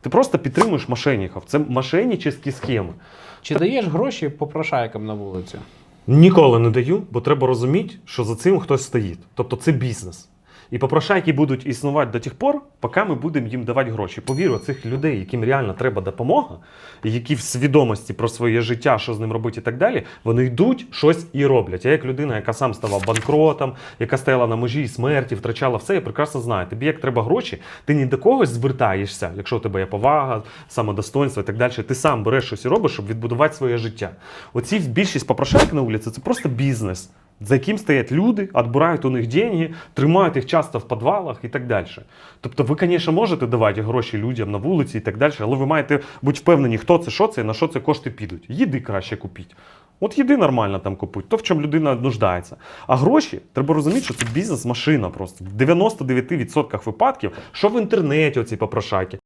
Ти просто підтримуєш мошенників. Це мошенническі схеми. Чи даєш гроші попрошайкам на вулицю? Ніколи не даю, бо треба розуміти, що за цим хтось стоїть. Тобто це бізнес. І попрошайки будуть існувати до тих пор, поки ми будемо їм давати гроші. Повірю, цих людей, яким реально треба допомога, які в свідомості про своє життя, що з ним робити і так далі, вони йдуть щось і роблять. Я як людина, яка сам ставав банкротом, яка стояла на межі смерті, втрачала все, я прекрасно знаю. Тобі як треба гроші, ти ні до когось звертаєшся, якщо у тебе є повага, самодостоинство і так далі. Ти сам береш щось і робиш, щоб відбудувати своє життя. Оці більшість попрошайок на вулиці це просто бізнес. За яким стоять люди, відбирають у них деньги, тримають їх часто в підвалах і так далі. Тобто, ви, звісно, можете давати гроші людям на вулиці і так далі, але ви маєте бути впевнені, хто це, що це на що це кошти підуть. Їди краще купіть. От їди нормально там купить, то в чому людина нуждається. А гроші треба розуміти, що це бізнес-машина просто. В 99% випадків, що в інтернеті оці попрошайки,